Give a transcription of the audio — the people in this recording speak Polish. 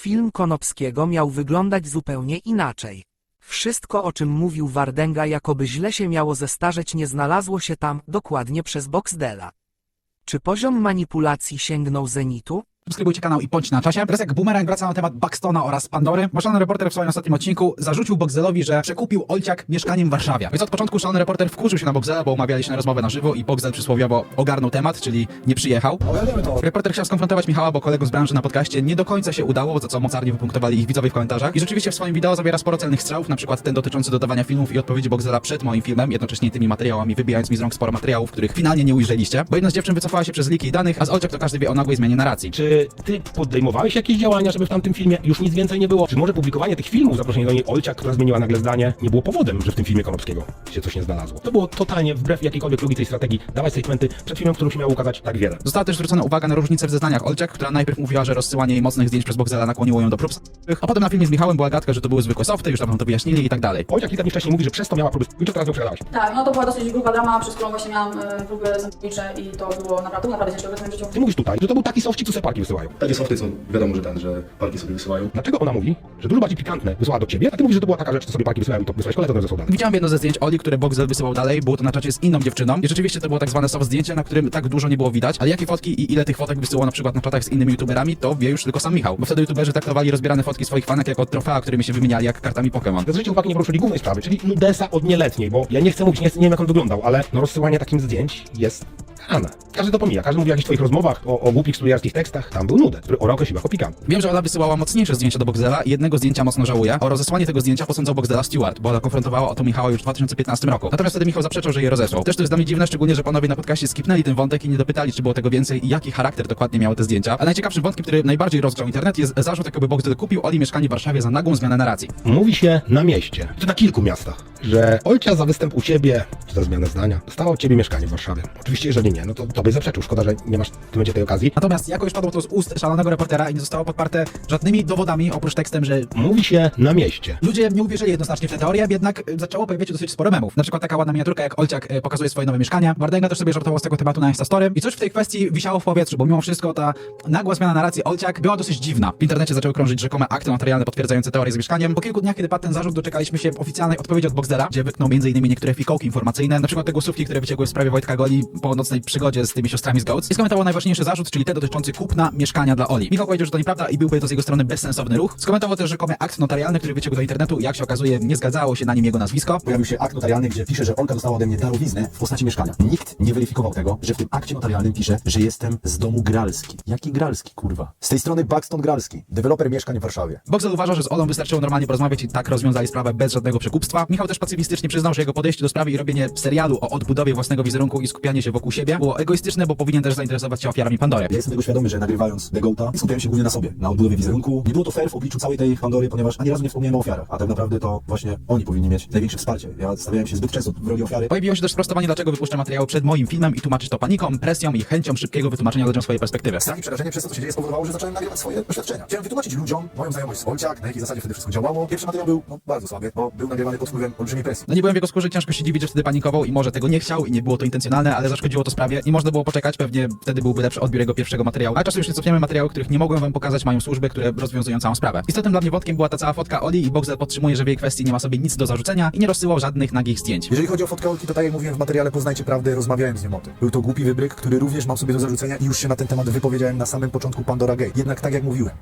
Film Konopskiego miał wyglądać zupełnie inaczej. Wszystko o czym mówił Wardenga jakoby źle się miało zestarzeć nie znalazło się tam dokładnie przez Boxdela. Czy poziom manipulacji sięgnął zenitu? Subskrybujcie kanał i bądź na czasie. Teraz jak Boomerang wraca na temat Buxtona oraz Pandory, bo szalony reporter w swoim ostatnim odcinku zarzucił Boxelowi, że przekupił Olciak mieszkaniem w Warszawie. Więc od początku szalony reporter wkurzył się na Boxela, bo umawiali się na rozmowę na żywo i Boxel przysłowiowo ogarnął temat, czyli nie przyjechał. Reporter chciał skonfrontować Michała, bo kolegów z branży na podcaście nie do końca się udało, za co mocarnie wypunktowali ich widzowie w komentarzach. I rzeczywiście w swoim wideo zawiera sporo celnych strzałów, na przykład ten dotyczący dodawania filmów i odpowiedzi Boxela przed moim filmem, jednocześnie tymi materiałami wybijając mi z rąk sporo materiałów, których finalnie nie ujrzeliście. Bo jedna z dziewczyn wycofała się przez liki danych, a z Olciak to każdy wie o nagłej zmianie narracji. Czy ty podejmowałeś jakieś działania, żeby w tamtym filmie już nic więcej nie było? Czy może publikowanie tych filmów, zaproszenie do niej Olcia, która zmieniła nagle zdanie, nie było powodem, że w tym filmie Konopskiego się coś nie znalazło? To było totalnie wbrew jakiejkolwiek logice i strategii dawać statementy przed filmem, który się miał ukazać tak wiele. Została też zwrócona uwaga na różnicę w zeznaniach Olciak, która najpierw mówiła, że rozsyłanie jej mocnych zdjęć przez Boxela nakłoniło ją do prób a potem na filmie z Michałem była gadka, że to były zwykłe softy, już dawno to wyjaśnili i tak dalej. Olcia kilka dni wcześniej mówi, że przez to miała próby i to teraz ją przegadałaś. Tak, no to była dosyć gruba drama, przez którą właśnie miałam y, próby samobójcze i to było naprawdę, naprawdę ciężki okres w moim życiu. Ty mówisz tutaj, że to był taki sofcik, co se parki wysyłają. Takie softy, co wiadomo, że ten, że parki sobie wysyłają. Dlaczego ona mówi, że dużo bardziej pikantne wysłała do ciebie, a ty mówisz, że to była taka rzecz, co sobie parki wysyłają i to wysłałeś koledze, to zesłał dalej. Widziałem jedno ze zdjęć Oli, które Boxel wysyłał dalej, było to na czacie z inną dziewczyną i rzeczywiście to było tak zwane soft zdjęcie, na którym tak dużo nie było widać, ale jakie fotki i ile tych fotek wysyłał na przykład na czatach z innymi youtuberami, to wie już tylko sam Michał, bo wtedy youtuberzy traktowali rozbierane fotki swoich fanek jako trofea, którymi się wymieniali jak kartami Pokémon. Zwróćcie uwagę, nie poruszyli głównej sprawy, czyli nudesa od nieletniej, bo ja nie chcę mówić, nie, nie wiem jak on wyglądał, ale no rozsyłanie takim zdjęć jest karane. Każdy to pomija, każdy mówi o jakichś twoich rozmowach, o, o głupich studiarskich tekstach, tam był nudę, który Ora określił jako. Wiem, że Ola wysyłała mocniejsze zdjęcia do Boxdela i jednego zdjęcia mocno żałuje. O rozesłanie tego zdjęcia posądzał Boxdela Stewart, bo Ola konfrontowała o to Michała już w 2015 roku. Natomiast wtedy Michał zaprzeczał, że je rozesłał. Też to jest dla mnie dziwne, szczególnie, że panowie na podcaście skipnęli ten wątek i nie dopytali, czy było tego więcej i jaki charakter dokładnie miały te zdjęcia. A najciekawszym wątkiem, który najbardziej rozgrzał internet jest zarzut, jakoby Boxdel kupił Oli mieszkanie w Warszawie za nagłą zmianę narracji. Mówi się na mieście, czy na kilku miastach, że Olcia za występ u ciebie, czy za zmianę zdania, dostała od ciebie mieszkanie w Warszawie. Oczywiście, jeżeli nie, no to tobie zaprzeczył. Szkoda, że nie masz w tym tej okazji. Natomiast jako już padło to z ust szalonego reportera i nie zostało podparte żadnymi dowodami, oprócz tekstem, że Mówi się na mieście. Ludzie nie uwierzyli jednoznacznie w tę teorię, jednak y, zaczęło pojawiać się dosyć sporo memów. Na przykład taka ładna miniaturka, jak Olciak y, pokazuje swoje nowe mieszkanie. Wardenga też sobie żartował z tego tematu na Instastory. I coś w tej kwestii wisiało w powietrzu, bo mimo wszystko ta nagła zmiana narracji Olciak była dosyć dziwna. W internecie zaczęły krążyć rzekome akty materialne potwierdzające teorię z mieszkaniem. Po kilku dniach, kiedy padł ten zarzut, doczekaliśmy się oficjalnej odpowiedzi od Boxdela, gdzie wytknął m.in. niektóre fikołki informacyjne, na przykład te głosówki, które wyciekły w sprawie Wojtka Goli po nocnej przygodzie z tymi siostrami z Goats. I skomentował najważniejszy zarzut, czyli ten dotyczący kupna mieszkania dla Oli. Michał powiedział, że to nieprawda i byłby to z jego strony bezsensowny ruch. Skomentował też rzekomy akt notarialny, który wyciekł do internetu i jak się okazuje, nie zgadzało się na nim jego nazwisko. Pojawił się akt notarialny, gdzie pisze, że Olka dostała ode mnie darowiznę w postaci mieszkania. Nikt nie weryfikował tego, że w tym akcie notarialnym pisze, że jestem z domu Gralski. Jaki Gralski, kurwa? Z tej strony Buxton Gralski, deweloper mieszkań w Warszawie. Boxel uważa, że z Olą wystarczyło normalnie porozmawiać i tak rozwiązali sprawę bez żadnego przekupstwa. Michał też pacyfistycznie przyznał, że jego podejście do sprawy i robienie serialu o odbudowie własnego wizerunku i skupianie się wokół siebie było egoistyczne, bo powinien też zainteresować się ofiarami Pandory. Ja jestem tego świadomy, że nagrywając The Goata, skupiałem się głównie na sobie, na odbudowie wizerunku. Nie było to fair w obliczu całej tej Pandory, ponieważ ani razu nie wspomniałem o ofiarach, a tak naprawdę to właśnie oni powinni mieć największe wsparcie. Ja stawiałem się zbyt często w roli ofiary. Pojawiło się też sprostowanie, dlaczego wypuszcza materiał przed moim filmem i tłumaczyć to paniką, presją i chęcią szybkiego wytłumaczenia ludziom swojej perspektywy. Strach i przerażenie przez to, co się dzieje, spowodowało, że zacząłem nagrywać swoje doświadczenia. Chciałem wytłumaczyć ludziom moją znajomość z Olciak, na jakiej zasadzie wtedy wszystko działało. Pierwszy materiał był no, bardzo słaby, bo był nagrywany pod wpływem olbrzymiej presji. No nie byłem w jego skórze, ciężko się dziwić, że wtedy panikował i może tego nie chciał i nie było to intencjonalne, ale zaszkodziło to sprawie i można było poczekać, pewnie wtedy byłby lepszy odbiór jego pierwszego materiału. A czasem już nie cofniemy materiały, których nie mogłem wam pokazać, mają służby, które rozwiązują całą sprawę. Istotnym dla mnie wątkiem była ta cała fotka Oli i Boxel podtrzymuje, że w jej kwestii nie ma sobie nic do zarzucenia i nie rozsyłał żadnych nagich zdjęć. Jeżeli chodzi o fotkę Olki, to tak jak mówiłem w materiale Poznajcie Prawdę, rozmawiałem z nią o tym. Był to głupi wybryk, który również mam sobie do zarzucenia i już się na ten temat wypowiedziałem na samym początku Pandora Gate. Jednak tak jak mówiłem,